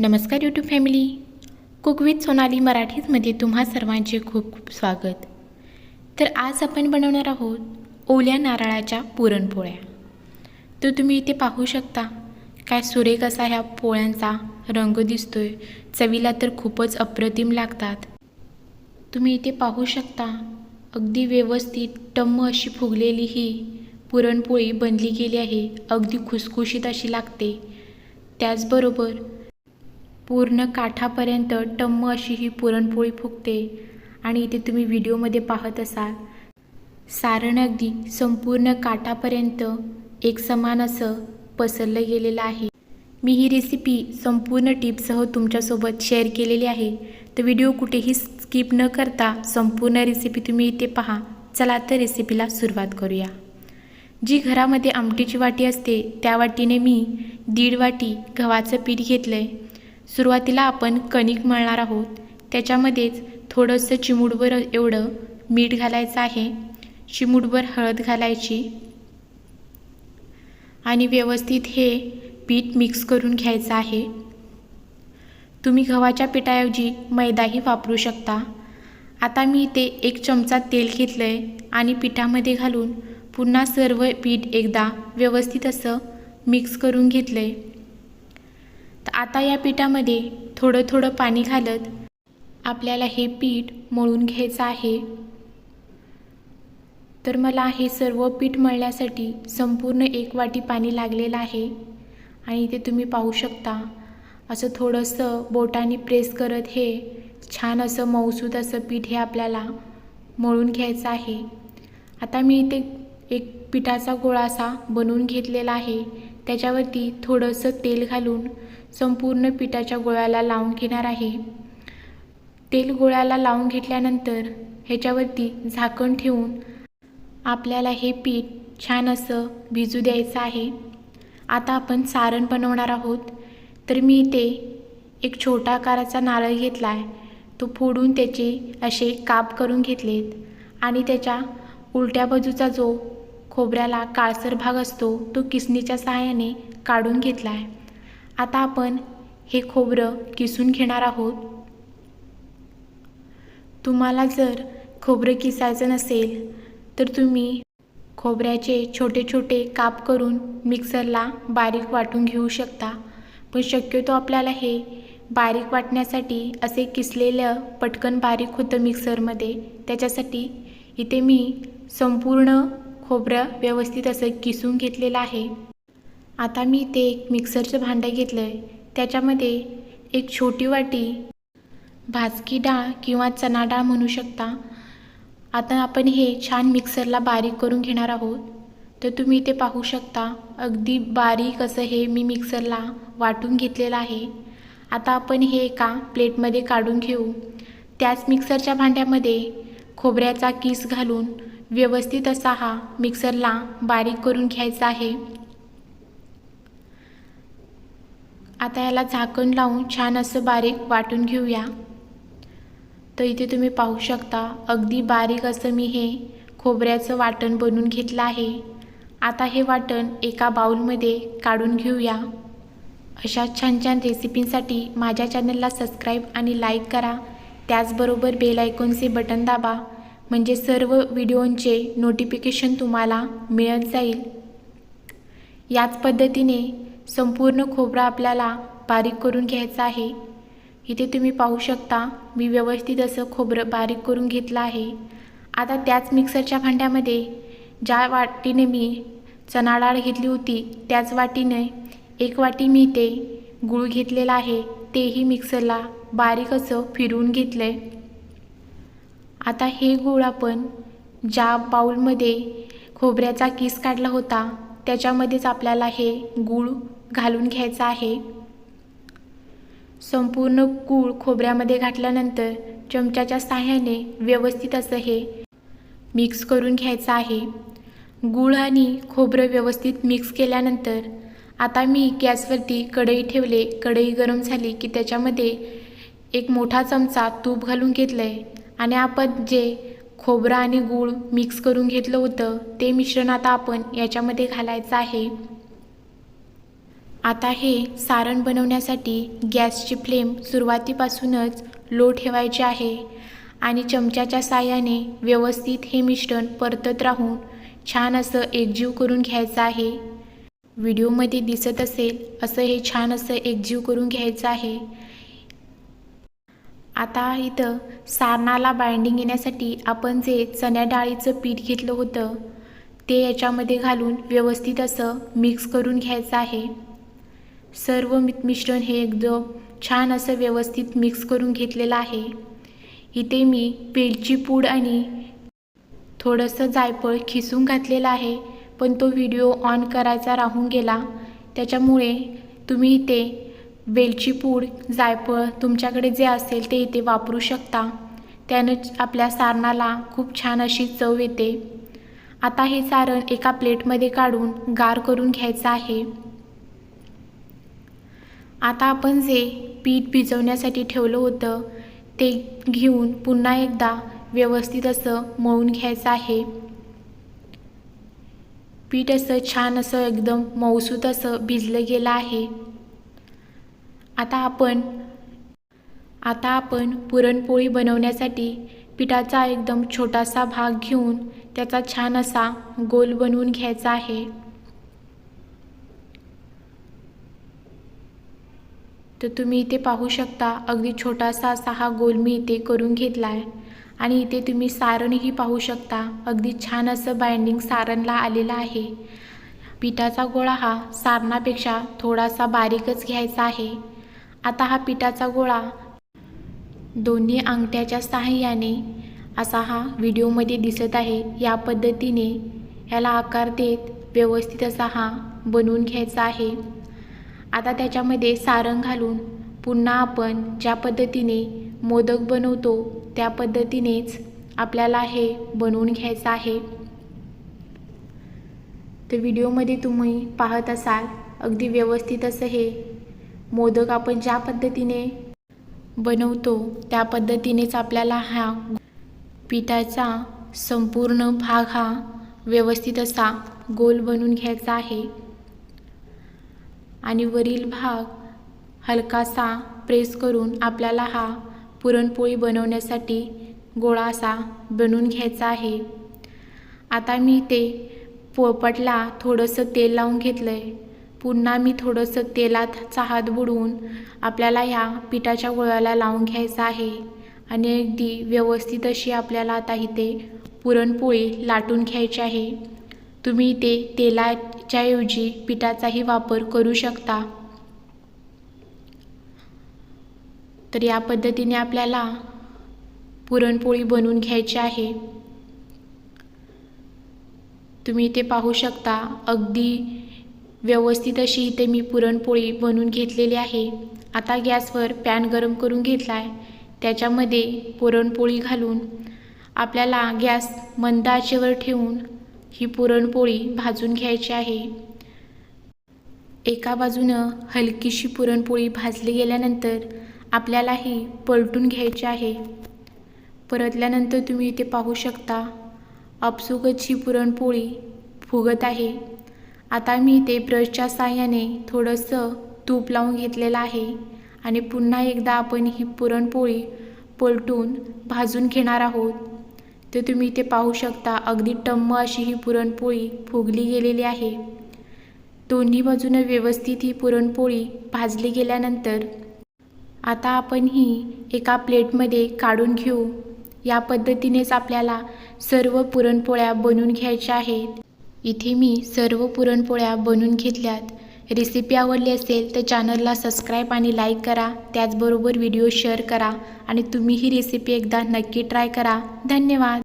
नमस्कार YouTube family cook with Sonali मराठीमध्ये तुम्हा सर्वांचे खूप खूप स्वागत. तर आज आपण बनवणार आहोत ओल्या नारळाच्या पुरणपोळ्या. तर तुम्ही इथे पाहू शकता. काय सुरेख असा ह्या पोळ्यांचा रंग दिसतोय. चवीला तर खूपच अप्रतिम लागतात. तुम्ही इथे पाहू शकता. अगदी व्यवस्थित टम्म अशी फुगलेली ही पुरणपोळी बनली गेली आहे. अगदी खुसखुशीत अशी लागते. त्याचबरोबर पूर्ण काठापर्यंत टम्म अशी ही पुरणपोळी फुगते. आणि इथे तुम्ही व्हिडिओमध्ये पाहत असाल. सारण अगदी संपूर्ण काठापर्यंत एक समान असं पसरलं गेलेलं आहे. मी ही रेसिपी संपूर्ण टिप्ससह तुमच्यासोबत शेअर केलेली आहे. तर व्हिडिओ कुठेही स्किप न करता संपूर्ण रेसिपी तुम्ही इथे पहा. चला तर रेसिपीला सुरुवात करूया. जी घरामध्ये आमटीची वाटी असते त्या वाटीने मी दीड वाटी गव्हाचं पीठ घेतलं आहे सुरुवातीला आपण कणिक मळणार आहोत. त्याच्यामध्येच थोडंसं चिमूटभर एवढं मीठ घालायचं आहे. चिमूटभर हळद घालायची. आणि व्यवस्थित हे पीठ मिक्स करून घ्यायचं आहे. तुम्ही गव्हाच्या पिठाऐवजी मैदाही वापरू शकता. आता मी इथे एक चमचा तेल घेतलं आहे आणि पिठामध्ये घालून पुन्हा सर्व पीठ एकदा व्यवस्थित असं मिक्स करून घेतलं आहे आता या पिठामध्ये थोडं थोडं पाणी घालत आपल्याला हे पीठ मळून घ्यायचं आहे. तर मला हे सर्व पीठ मळण्यासाठी संपूर्ण एक वाटी पाणी लागलेलं आहे आणि इथे तुम्ही पाहू शकता असं थोडंसं बोटाने प्रेस करत हे छान असं मऊसूद असं पीठ हे आपल्याला मळून घ्यायचं आहे. आता मी इथे एक पिठाचा गोळा असा बनवून घेतलेला आहे. त्याच्यावरती थोडंसं तेल घालून संपूर्ण पिठाच्या गोळ्याला लावून घेणार आहे. तेल गोळ्याला लावून घेतल्यानंतर ह्याच्यावरती झाकण ठेवून आपल्याला हे पीठ छान असं भिजू द्यायचं आहे. आता आपण सारण बनवणार आहोत. तर मी इथे एक छोटा आकाराचा नारळ घेतला आहे तो फोडून त्याचे असे काप करून घेतलेत. आणि त्याच्या उलट्या बाजूचा जो खोबऱ्याला काळसर भाग असतो तो किसणीच्या सहाय्याने काढून घेतला आहे आता आपण हे खोबरं किसून घेणार आहोत. तुम्हाला जर खोबरं किसायचं नसेल तर तुम्ही खोबऱ्याचे छोटे छोटे काप करून मिक्सरला बारीक वाटून घेऊ शकता. पण शक्यतो आपल्याला हे बारीक वाटण्यासाठी असे किसलेलं पटकन बारीक होतं मिक्सरमध्ये. त्याच्यासाठी इथे मी संपूर्ण खोबरं व्यवस्थित असं किसून घेतलेलं आहे. आता मी ते एक मिक्सरचं भांडं घेतलं आहे त्याच्यामध्ये एक छोटी वाटी भाजकी डाळ किंवा चना डाळ म्हणू शकता. आता आपण हे छान मिक्सरला बारीक करून घेणार आहोत. तर तुम्ही इथे पाहू शकता अगदी बारीक असं हे मी मिक्सरला वाटून घेतलेलं आहे. आता आपण हे एका प्लेटमध्ये काढून घेऊ. त्याच मिक्सरच्या भांड्यामध्ये खोबऱ्याचा किस घालून व्यवस्थित असा हा मिक्सरला बारीक करून घ्यायचा आहे. आता याला झाकण लावून छान असं बारीक वाटून घेऊया. तर इथे तुम्ही पाहू शकता अगदी बारीक असं मी हे खोबऱ्याचं वाटण बनवून घेतलं आहे. आता हे वाटण एका बाऊलमध्ये काढून घेऊया. अशा छान छान रेसिपींसाठी माझ्या चॅनलला सबस्क्राईब आणि लाईक करा. त्याचबरोबर बेल आयकॉनचे बटन दाबा म्हणजे सर्व व्हिडिओंचे नोटिफिकेशन तुम्हाला मिळत जाईल. याच पद्धतीने संपूर्ण खोबरं आपल्याला बारीक करून घ्यायचा आहे. इथे तुम्ही पाहू शकता मी व्यवस्थित असं खोबरं बारीक करून घेतलं आहे. आता त्याच मिक्सरच्या भांड्यामध्ये ज्या वाटीने मी चणा डाळ घेतली होती त्याच वाटीने एक वाटी मी ते गूळ घेतलेला आहे तेही मिक्सरला बारीक असं फिरवून घेतलं आहे आता हे गूळ आपण ज्या बाऊलमध्ये खोबऱ्याचा किस काढला होता त्याच्यामध्येच आपल्याला हे गूळ घालून घ्यायचा आहे. संपूर्ण गूळ खोबऱ्यामध्ये घातल्यानंतर चमच्याच्या साह्याने व्यवस्थित असं हे मिक्स करून घ्यायचं आहे. गूळ आणि खोबरं व्यवस्थित मिक्स केल्यानंतर आता मी गॅसवरती कढई ठेवले. कढई गरम झाली की त्याच्यामध्ये एक मोठा चमचा तूप घालून घेतलं आहे आणि आपण जे खोबरं आणि गूळ मिक्स करून घेतलं होतं ते मिश्रण आता आपण याच्यामध्ये घालायचं आहे. आता हे सारण बनवण्यासाठी गॅसची फ्लेम सुरुवातीपासूनच लो ठेवायची आहे आणि चमच्याच्या साहाय्याने व्यवस्थित हे मिश्रण परतत राहून छान असं एकजीव करून घ्यायचं आहे. व्हिडिओमध्ये दिसत असेल असं हे छान असं एकजीव करून घ्यायचं आहे. आता इथं सारणाला बाइंडिंग येण्यासाठी आपण जे चण्या डाळीचं पीठ घेतलं होतं ते याच्यामध्ये घालून व्यवस्थित असं मिक्स करून घ्यायचं आहे. सर्व मिश्रण हे एकदम छान असं व्यवस्थित मिक्स करून घेतलेलं आहे. इथे मी वेलची पूड आणि थोडंसं जायफळ खिसून घातलेलं आहे पण तो व्हिडिओ ऑन करायचा राहून गेला. त्याच्यामुळे तुम्ही इथे वेलची पूड जायफळ तुमच्याकडे जे असेल ते इथे वापरू शकता. त्यानं आपल्या सारणाला खूप छान अशी चव येते. आता हे सारण एका प्लेटमध्ये काढून गार करून घ्यायचं आहे. आता आपण जे पीठ भिजवण्यासाठी ठेवलं होतं ते घेऊन पुन्हा एकदा व्यवस्थित असं मळून घ्यायचं आहे. पीठ असं छान असं एकदम मऊसूत असं भिजलं गेलं आहे. आता आपण आता आपण पुरणपोळी बनवण्यासाठी पिठाचा एकदम छोटासा भाग घेऊन त्याचा छान असा गोल बनवून घ्यायचा आहे. तर तुम्ही इथे पाहू शकता अगदी छोटासा असा हा गोल मी इथे करून घेतला आहे आणि इथे तुम्ही सारणही पाहू शकता अगदी छान असं बाइंडिंग सारणला आलेलं आहे. पिठाचा गोळा हा सारणापेक्षा थोडासा बारीकच घ्यायचा आहे. आता हा पिठाचा गोळा दोन्ही अंगठ्याच्या सहाय्याने असा हा व्हिडिओमध्ये दिसत आहे. या पद्धतीने याला आकार देत व्यवस्थित असा हा बनवून घ्यायचा आहे. आता त्याच्यामध्ये सारण घालून पुन्हा आपण ज्या पद्धतीने मोदक बनवतो त्या पद्धतीनेच आपल्याला हे बनवून घ्यायचं आहे. तर व्हिडिओमध्ये तुम्ही पाहत असाल अगदी व्यवस्थित असं हे मोदक आपण ज्या पद्धतीने बनवतो त्या पद्धतीनेच आपल्याला हा पिठाचा संपूर्ण भाग हा व्यवस्थित असा गोल बनवून घ्यायचा आहे. आणि वरील भाग हलकासा प्रेस करून आपल्याला हा पुरणपोळी बनवण्यासाठी गोळा असा बनवून घ्यायचा आहे. आता मी ते पोळपटला थोडंसं तेल लावून घेतलं आहे पुन्हा मी थोडंसं तेलाचा हात बुडवून आपल्याला ह्या पिठाच्या गोळ्याला लावून घ्यायचं आहे. आणि अगदी व्यवस्थित अशी आपल्याला आता इथे पुरणपोळी लाटून घ्यायची आहे. तुम्ही ते तेलाच्याऐवजी पिठाचाही वापर करू शकता. तर या पद्धतीने आपल्याला पुरणपोळी बनवून घ्यायची आहे. तुम्ही इथे पाहू शकता अगदी व्यवस्थित अशी इथे मी पुरणपोळी बनवून घेतलेली आहे. आता गॅसवर पॅन गरम करून घेतला आहे त्याच्यामध्ये पुरणपोळी घालून आपल्याला गॅस मंद आचेवर ठेवून ही पुरणपोळी भाजून घ्यायची आहे. एका बाजूनं हलकीशी पुरणपोळी भाजली गेल्यानंतर आपल्याला ही पलटून घ्यायची आहे. परतल्यानंतर तुम्ही इथे पाहू शकता अपसुकच पुरणपोळी फुगत आहे. आता मी इथे ब्रशच्या साह्याने थोडंसं तूप लावून घेतलेलं आहे आणि पुन्हा एकदा आपण ही पुरणपोळी पलटून भाजून घेणार आहोत. तर तुम्ही इथे पाहू शकता अगदी टम्म अशी ही पुरणपोळी फुगली गेलेली आहे. दोन्ही बाजूनं व्यवस्थित ही पुरणपोळी भाजली गेल्यानंतर आता आपण ही एका प्लेटमध्ये काढून घेऊ. या पद्धतीनेच आपल्याला सर्व पुरणपोळ्या बनवून घ्यायच्या आहेत. इथे मी सर्व पुरणपोळ्या बनवून घेतल्यात. रेसिपी आवडली असेल तर चॅनलला सबस्क्राईब आणि लाईक करा. त्याचबरोबर व्हिडिओ शेअर करा आणि तुम्ही ही रेसिपी एकदा नक्की ट्राय करा. धन्यवाद.